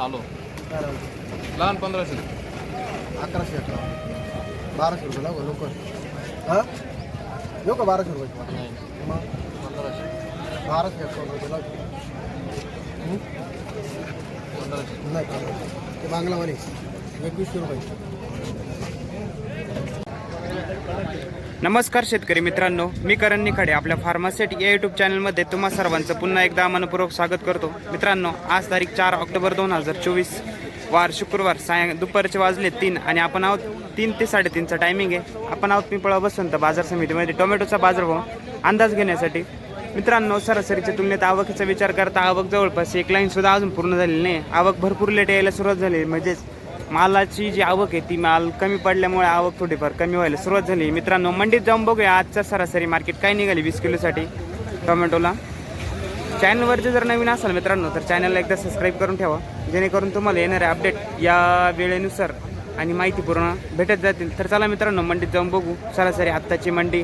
आलो. लहान पंधराशे. अकराशे अकरा बाराशे रुपये लावू लवकर? हां? येऊ का बाराशे रुपये? नाही. मग? पंधराशे. बाराशे अकरा रुपये हं? पंधराशे. नाही पंधराशे. ते बांगला म्हणे एकवीसशे रुपये. नमस्कार शेतकरी मित्रांनो मी करण निखाडे आपल्या फार्मासेट या यूट्यूब चॅनलमध्ये तुम्हा सर्वांचं पुन्हा एकदा मनपूर्वक स्वागत करतो. मित्रांनो आज तारीख चार ऑक्टोबर दोन हजार चोवीस वार शुक्रवार सायं दुपारचे वाजले तीन आणि आपण आहोत तीन ते साडेतीनचा टायमिंग आहे. आपण आहोत पिंपळा बसंत बाजार समितीमध्ये टोमॅटोचा बाजारभाव अंदाज घेण्यासाठी. मित्रांनो सरासरीच्या तुलनेत आवकीचा विचार करता आवक जवळपास एक लाईनसुद्धा अजून पूर्ण झालेली नाही. आवक भरपूर लेट यायला सुरुवात झाली म्हणजेच मालाची जी आवक आहे ती माल कमी पडल्यामुळे आवक थोडीफार कमी व्हायला सुरुवात झाली. मित्रांनो मंडीत जाऊन बघूया आजचा सरासरी मार्केट काय निघाली वीस किलोसाठी? टोमॅटोला. चॅनलवरचे जर नवीन असाल मित्रांनो तर चॅनलला एकदा सबस्क्राईब करून ठेवा. जेणेकरून तुम्हाला येणारे अपडेट या वेळेनुसार आणि माहिती पूर्ण भेटत जातील. तर चला मित्रांनो मंडीत जाऊन बघू सरासरी आत्ताची मंडी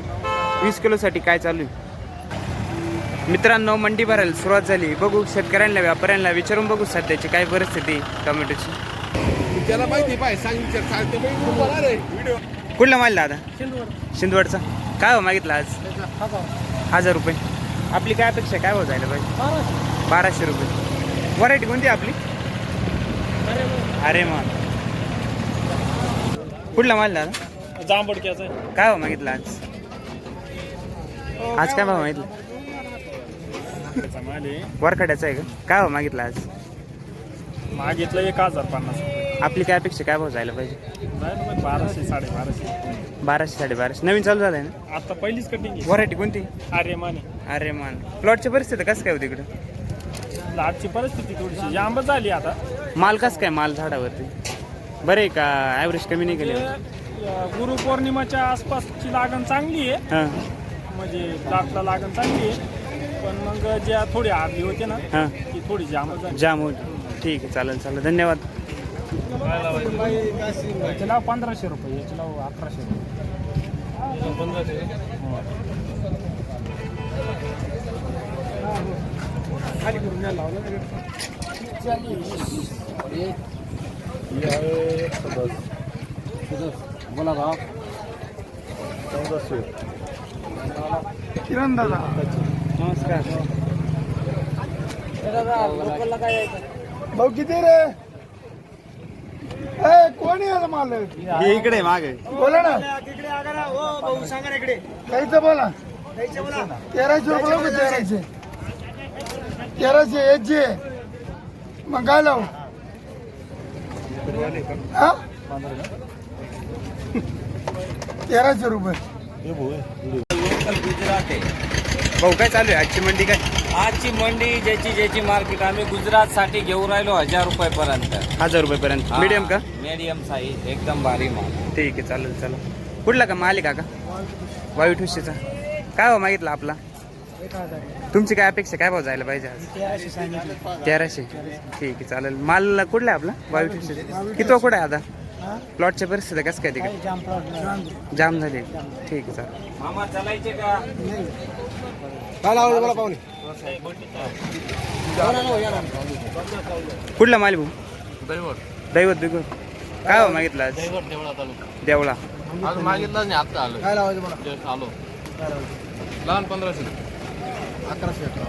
वीस किलोसाठी काय चालू आहे. मित्रांनो मंडी भरायला सुरुवात झाली. बघू शेतकऱ्यांना व्यापाऱ्यांना विचारून बघू सध्याची काय परिस्थिती आहे टोमॅटोची. त्याला माहिती पाहिजे सांगितलं सांगते रे व्हिडिओ कुठला माल दादा? शिंदवडचा. काय हो मागितला आज? हजार. रुपये. आपली काय अपेक्षा आहे? काय हो जायला पाहिजे? बाराशे. रुपये. व्हरायटी कोणती आहे आपली? अरे मग कुठला माल दादा? जांभडक्याचं आहे. काय हो मागितलं आज? आज काय भाव मागितलं? त्याचा माल आहे. वरखड्याचा आहे का? काय हो मागितलं आज? मागितलं एक हजार पन्नास आपली काय अपेक्षा काय भाव जायला पाहिजे? बाराशे साडेबाराशे. बाराशे साडेबाराशे. नवीन चालू झालंय ना? आता पहिलीच कटिंग व्हरायटी कोणती? अरे माने. अरे मान. प्लॉटची परिस्थिती कसं काय होती इकडं? आजची परिस्थिती थोडीशी जांब झाली आता. माल कसं काय माल झाडावरती? बरं आहे का? ॲव्हरेज कमी नाही केले? ते गुरुपौर्णिमाच्या आसपासची लागण चांगली आहे. हां. म्हणजे प्लॉटला लागण चांगली आहे. पण मग ज्या थोडी आरली होते ना हां. ती थोडी जांब झाली. जाम होईल ठीक आहे चालेल चालेल. धन्यवाद. याचे नाव पंधराशे रुपये याचे नाव अकराशे रुपये. पंधराशे खाली करून द्यायला लावलं बोला भाव किरण दादा नमस्कार. भाऊ किती रे? कोणी आलं माल हे इकडे मागे. बोला ना. काहीच बोला. तेराशे रुपये लावू का तेराशे? तेराशे याचे मग काय लावू? हा? तेराशे रुपये. भाऊ काय चालू आहे? आजची मंडी काय? आजची मंडी ज्याची ज्याची मार्केट आम्ही गुजरात साठी घेऊन राहिलो हजार रुपये पर्यंत हजार रुपयेपर्यंत. मीडियम का? मीडियम साईज एकदम भारी माल. ठीक आहे चालेल चालेल. कुठला का माल आहे का वायू ठुशीचा. काय भाव मागितला आपला? तुमची काय अपेक्षा काय भाव जायला पाहिजे आज? तेराशे. ठीक आहे चालेल. माल कुठला आहे आपला? वायू ठुशीचा. किती कुठं आहे आता? प्लॉटच्या परिस्थिती कसं काय तिकडे जाम झाली. ठीक आहे चालेल. मामा चालायचे का? मला पाहुणे कुठला माल भाऊ? दैवत. बिगुर काय भाव मागितला आज? देवळा तालुका. देवळा. आज मागितलं नाही आता आलो काय लावायचं जस्ट आलो. लहान पंधराशे. अकराशे अकरा.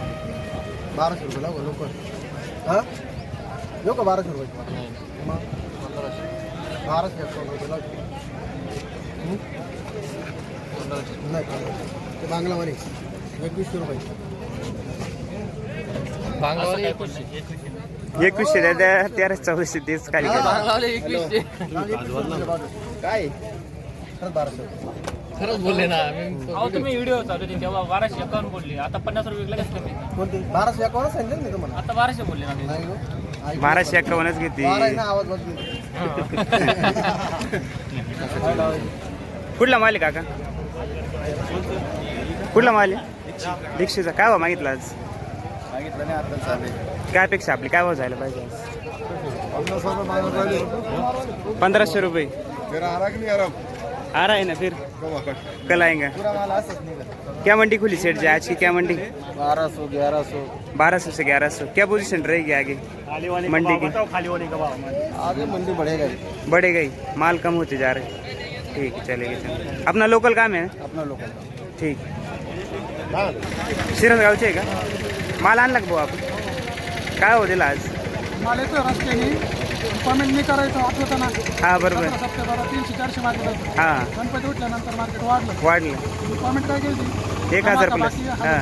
बाराशे रुपये लावू लवकर? हां? येऊ का बाराशे रुपये? नाही. मग? पंधराशे. नाही एकवीसशे रुपये। बांगलावाले एकवीसशे एकवीसशे तेराशे चौदाशे तेच. बांगलावाले एकवीसशे काय? खरंच बाराशे. खरंच बोलले ना तुम्ही व्हिडिओ चालू होते तेव्हा बाराशे एकावन्न बोलले. आता पन्नास रुपये विकला कसं कमी कोणते? बाराशे एकावन्न सांगितलं ना तुम्हाला. आता बाराशे बोलले ना नाही हो. बाराशे एक्कावन्नच घेते आवाज काय? कुठला माल आहे काका? कुठला माल आहे? दीक्षेचा. काय भाव मागितला आज? काय अपेक्षा आपली? काय भाव जायला पाहिजे पंधराशे रुपये. आ रहा है ना फिर? कल आएगा। क्या मंडी खुली सेठ जी? आज की क्या मंडी? बारह सौ ग्यारह सौ बारह सौ से ग्यारह सौ। क्या पोजीशन रहेगी आगे? मंडी की। खाली वाले का भाव आगे मंडी बढ़ेगा बढ़े गई। माल कम होते जा रहे ठीक है चलेगा चलेगा। अपना लोकल काम है अपना लोकल ठीक। शिरंगावचे आहे का? माल आणला का भाऊ आपण काय हो दिला आज? माल येतो रस्त्याने पेमेंट नाही करायचं आठवतं ना हा बरोबर. तीनशे चारशे मार्केट होतं. हा. गणपती उठल्यानंतर मार्केट वाढलं. वाढलं. पेमेंट काय केली? एक हजार प्लस हा.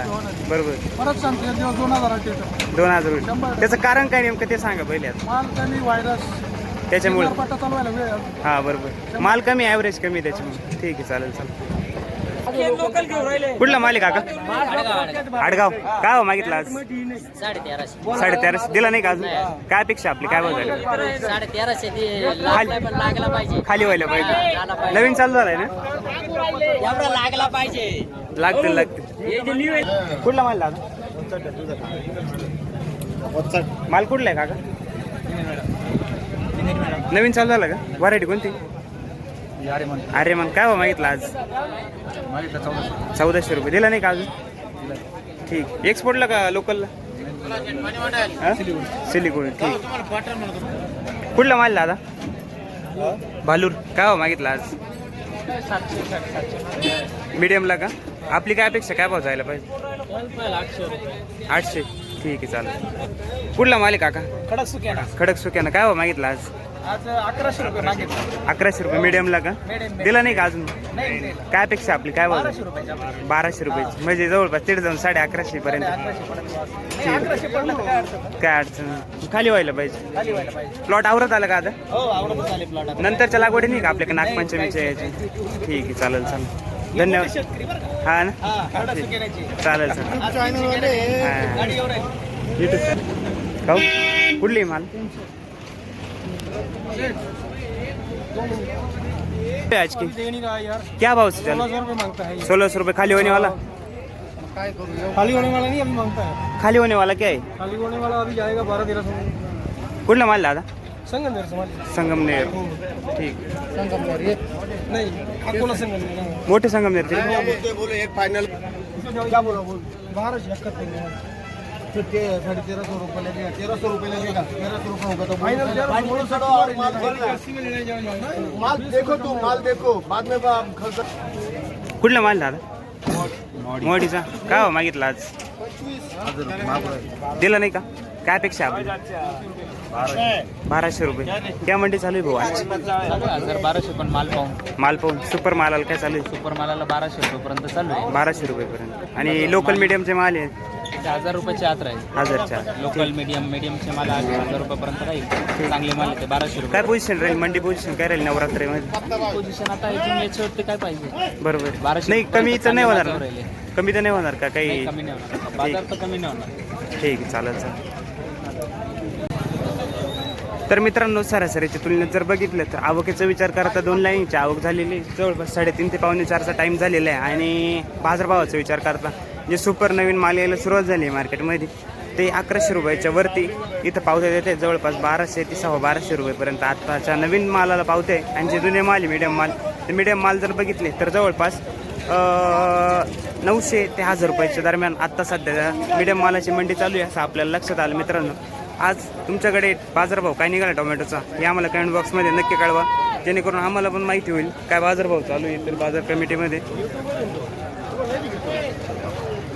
बरोबर. परत सांगते एक दिवस दोन हजार येतं दोन हजार होईल. शंभर. त्याचं कारण काय नेमकं ते सांगा पहिले आता. माल कमी व्हायरस त्याच्यामुळे. पट्टा चालवायला वेळ. आहे. हा बरोबर. माल कमी ॲव्हरेज कमी त्याच्यामुळे. ठीक आहे चालेल चालेल. कुठला माल आहे काका आडगाव काय हो मागितला आज? साडे तेराशे दिला नाही का अजून? काय अपेक्षा आपली? काय बघायला लागला लागला पाहिजे. खाली व्हायला पाहिजे. नवीन चालू झालाय ना? एवढा लागला पाहिजे. लागतील लागतील. कुठला माल दादा माल कुठला आहे काका? नवीन चालू झाला का? व्हरायटी कोणती? अरे मग काय हो मागितलं आज? चौदाशे रुपये. दिला नाही का अजून? ठीक. एक्सपोर्टला का लोकलला? सिलिगुडी ठीक. कुठला माल दादा? भालूर. काय हो मागितलं आज? मीडियमला का? आपली काय अपेक्षा काय भाव जायला पाहिजे? आठशे. ठीक आहे चालेल. कुठला मालिक काका? खडक सुक्या खडक सुक्यानं काय भाव मागितला आज? आज अकराशे रुपये मागितलं. अकराशे रुपये मीडियमला का? Medium. दिला नाही का अजून? नाही दिलं. काय अपेक्षा आपली? काय भाव बाराशे? रुपयाच्या बाराशे रुपयाची. म्हणजे जवळपास तिथे जाऊन साडे अकराशे पर्यंत. अकराशे पडत नाही, अकराशे पडलं तर काय अडचण नाही. काय अडचण नाही. खाली व्हायला पाहिजे. खाली व्हायला पाहिजे. प्लॉट आवरत आला का आता? हो आवडतच आले प्लॉट नंतरच्या लागवडी नाही का आपल्याकडे नागपंचमीच्या याची ठीक आहे चालेल चालेल. धन्यवाद. हा ना? हा चालेल चालेल. हा. आहे. कुठली माल? आज की। क्या भाव से चल? सोलह सौ रुपये माँगता है सोलह सौ रुपये खाली होने वाला? खाली होने वाला नहीं अभी माँगता है। खाली होने वाला क्या है? खाली होने वाला अभी जाएगा बारह तेरह सौ। कुठला माल दादा संगमनेर संगमनेर ठीक। नहीं अकोला संगमनेर हाँ। मोठे संगमनेर बोले एक फायनल क्या बोला बोल। बारह तो ते साढ़े तेरह सौ रुपये लगेगा तेरह सौ रुपये लगेगा तेरह सौ रुपये होगा तो फाइनल बोलो सड़ो और माल भर लो। माल देखो तू माल देखो. बाद में बा- खर्च. कुठला माल दादा? मोडीचा. काय हो मागितला आज? दिला नाही का? काय अपेक्षा आपली? बाराशे. रुपये. क्या मंडी चालू आहे भाऊ आज. बाराशे पण माल पाहून. माल पाहून. सुपर मालाला काय चालू आहे? सुपर मालाला बाराशे रुपयेपर्यंत चालू आहे. बाराशे रुपयेपर्यंत. आणि लोकल मीडियमचे माल आहे ते हजार रुपयाचे आत राहील. हजारच्या लोकल मीडियम मीडियमचे माल हजार रुपयापर्यंत राहील. चांगले माल आहे ते बाराशे रुपये. काय पोझिशन राहील? मंडी पोझिशन काय राहील नवरात्रीमध्ये? पोझिशन आता इथून याच्यावरती काय पाहिजे? बरोबर. बाराशे नाही रुपये कमी तर नाही होणार ना? राहिले. कमी तर नाही होणार का नाही काही कमी नाही होणार. बाजार तर कमी नाही होणार. ठीक आहे चालेल चालेल. तर मित्रांनो सरासरीच्या तुलनेत जर बघितलं तर आवकेचा विचार करता दोन लाईनची आवक झालेली आहे. जवळपास साडेतीन ते पावणे चारचा टाईम झालेला आहे आणि बाजारभावाचा विचार करता जे सुपर नवीन माल यायला सुरुवात झाली आहे मार्केटमध्ये ते अकराशे रुपयाच्या वरती. इथं पावते देते जवळपास बाराशे ते सव्वा बाराशे रुपयेपर्यंत आत्ताच्या नवीन मालाला पावते. आणि जे जुने माल मीडियम माल ते मीडियम माल जर बघितले तर जवळपास नऊशे ते हजार रुपयाच्या दरम्यान आत्ता सध्या मीडियम मालाची मंडी चालू आहे असं आपल्याला लक्षात आलं मित्रांनो. आज तुमच्याकडे बाजारभाव काय निघाला टोमॅटोचा? हे आम्हाला कमेंट बॉक्समध्ये नक्की कळवा. जेणेकरून आम्हाला पण माहिती होईल काय बाजारभाव चालू आहे तर बाजार कमिटीमध्ये.